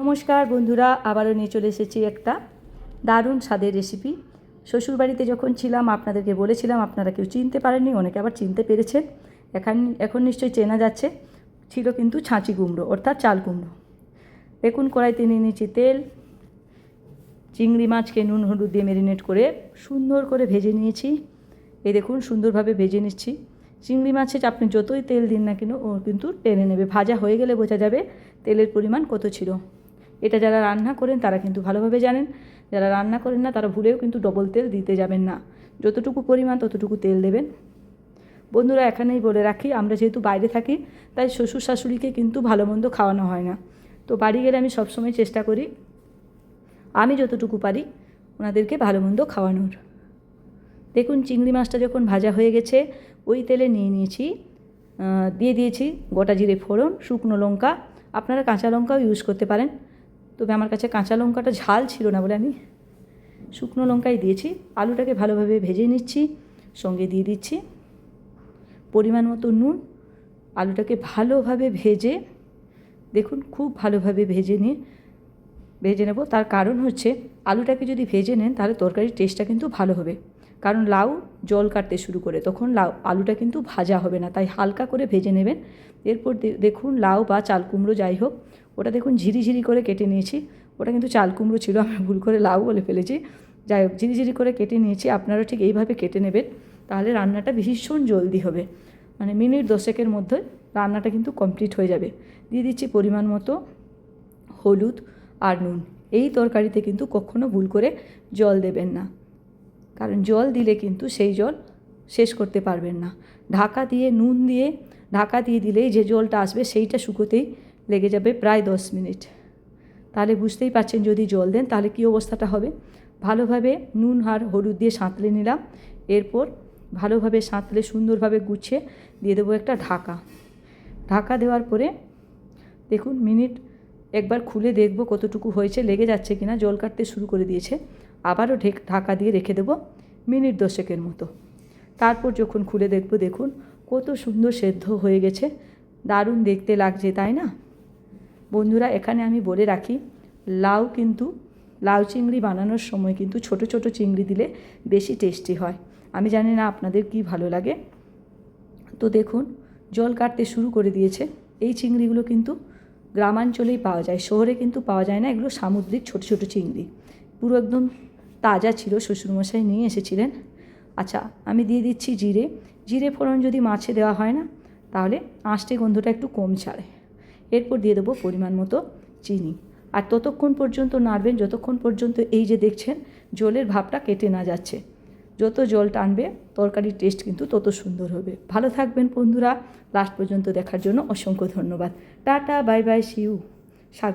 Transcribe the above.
নমস্কার বন্ধুরা, আবারও নিয়ে চলে এসেছি একটা দারুণ স্বাদের রেসিপি শ্বশুরবাড়িতে যখন ছিলাম, আপনাদেরকে বলেছিলাম, আপনারা কেউ চিনতে পারেননি, অনেকে আবার চিনতে পেরেছেন। এখন এখন নিশ্চয়ই চেনা যাচ্ছে, ছিল কিন্তু ছাঁচি কুমড়ো, অর্থাৎ চাল কুমড়ো। দেখুন, কড়াইতে নিয়ে নিয়েছি তেল, চিংড়ি মাছকে নুন, হলুদ দিয়ে ম্যারিনেট করে সুন্দর করে ভেজে নিয়েছি। এই দেখুন, সুন্দরভাবে ভেজে নিচ্ছি। চিংড়ি মাছে আপনি যতই তেল দিন না কেন, ও কিন্তু টেনে নেবে, ভাজা হয়ে গেলে বোঝা যাবে তেলের পরিমাণ কত ছিল। এটা যারা রান্না করেন তারা কিন্তু ভালোভাবে জানেন। যারা রান্না করেন না, তারা ভুলেও কিন্তু ডবল তেল দিতে যাবেন না। যতটুকু পরিমাণ ততটুকু তেল দেবেন। বন্ধুরা, এখানেই বলে রাখি, আমরা যেহেতু বাইরে থাকি, তাই শ্বশুর শাশুড়িকে কিন্তু ভালো মন্দ খাওয়ানো হয় না। তো বাড়ি গেলে আমি সবসময় চেষ্টা করি, আমি যতটুকু পারি ওনাদেরকে ভালো মন্দ খাওয়ানোর। দেখুন, চিংড়ি মাছটা যখন ভাজা হয়ে গেছে, ওই তেলে নিয়ে নিয়েছি দিয়ে দিয়েছি গোটা জিরে ফোড়ন, শুকনো লঙ্কা। আপনারা কাঁচা লঙ্কাও ইউজ করতে পারেন। তবে আমার কাছে কাঁচা লঙ্কাটা ঝাল ছিল না বলে আমি শুকনো লঙ্কাই দিয়েছি। আলুটাকে ভালোভাবে ভেজে নিচ্ছি, সঙ্গে দিয়ে দিচ্ছি পরিমাণ মতো নুন। আলুটাকে ভালোভাবে ভেজে, দেখুন খুব ভালোভাবে ভেজে নিয়ে ভেজে নেব। তার কারণ হচ্ছে আলুটাকে যদি ভেজে নেন তাহলে তরকারির টেস্টটা কিন্তু ভালো হবে। কারণ লাউ জল কাটতে শুরু করে, তখন লাউ, আলুটা কিন্তু ভাজা হবে না, তাই হালকা করে ভেজে নেবেন। এরপর দেখুন লাউ বা চাল কুমড়ো যাই হোক, ওটা দেখুন ঝিরিঝিরি করে কেটে নিয়েছি। ওটা কিন্তু চাল কুমড়ো ছিল আমি ভুল করে লাউ বলে ফেলেছি। যাই হোক ঝিরিঝিরি করে কেটে নিয়েছি আপনারা ঠিক এইভাবে কেটে নেবেন, তাহলে রান্নাটা ভীষণ জলদি হবে। মানে মিনিট দশেকের মধ্যে রান্নাটা কিন্তু কমপ্লিট হয়ে যাবে। দিয়ে দিচ্ছি পরিমাণ মতো হলুদ আর নুন। এই তরকারিতে কিন্তু কখনো ভুল করে জল দেবেন না। কারণ জল দিলে কিন্তু সেই জল শেষ করতে পারবেন না। ঢাকা দিয়ে নুন দিয়ে, ঢাকা দিয়ে দিলেই যে জলটা আসবে সেইটা শুকোতেই লেগে যাবে প্রায় দশ মিনিট। তাহলে বুঝতেই পারছেন যদি জল দেন তাহলে কী অবস্থাটা হবে? ভালোভাবে নুন আর হলুদ দিয়ে সাঁতলে নিলাম। এরপর ভালোভাবে সাঁতলে সুন্দরভাবে গুছিয়ে দিয়ে দেবো একটা ঢাকা। ঢাকা দেওয়ার পরে দেখুন মিনিট একবার খুলে দেখব কতটুকু হয়েছে, লেগে যাচ্ছে কিনা, জল কাটতে শুরু করে দিয়েছে। আবারও ঢেক, ঢাকা দিয়ে রেখে দেবো মিনিট দশেকের মতো। তারপর যখন খুলে দেখব, দেখুন কত সুন্দর সেদ্ধ হয়ে গেছে। দারুণ দেখতে লাগছে, তাই না? বন্ধুরা, এখানে আমি বলে রাখি, লাউ কিন্তু, লাউ চিংড়ি বানানোর সময় কিন্তু ছোট ছোট চিংড়ি দিলে বেশি টেস্টি হয়। আমি জানি না আপনাদের কি ভালো লাগে। তো দেখুন, জল কাটতে শুরু করে দিয়েছে। এই চিংড়িগুলো কিন্তু গ্রামাঞ্চলেই পাওয়া যায়, শহরে কিন্তু পাওয়া যায় না, এগুলো সামুদ্রিক ছোট ছোট চিংড়ি। পুরো একদম তাজা ছিল, শ্বশুরমশাই নিয়ে এসেছিলেন। আচ্ছা আমি দিয়ে দিচ্ছি জিরে। জিরে ফোড়ন যদি মাছে দেওয়া হয় না, তাহলে আঁশটে গন্ধটা একটু কম ছাড়ে। এরপর দিয়ে দেবো পরিমাণ মতো চিনি। আর ততক্ষণ পর্যন্ত নাড়বেন, যতক্ষণ পর্যন্ত এই যে দেখছেন, জলের ভাবটা কেটে না যাচ্ছে। যত জল টানবে, তরকারির টেস্ট কিন্তু তত সুন্দর হবে। ভালো থাকবেন বন্ধুরা। লাস্ট পর্যন্ত দেখার জন্য অসংখ্য ধন্যবাদ। টাটা, বাই বাই সিউ স্বাগত।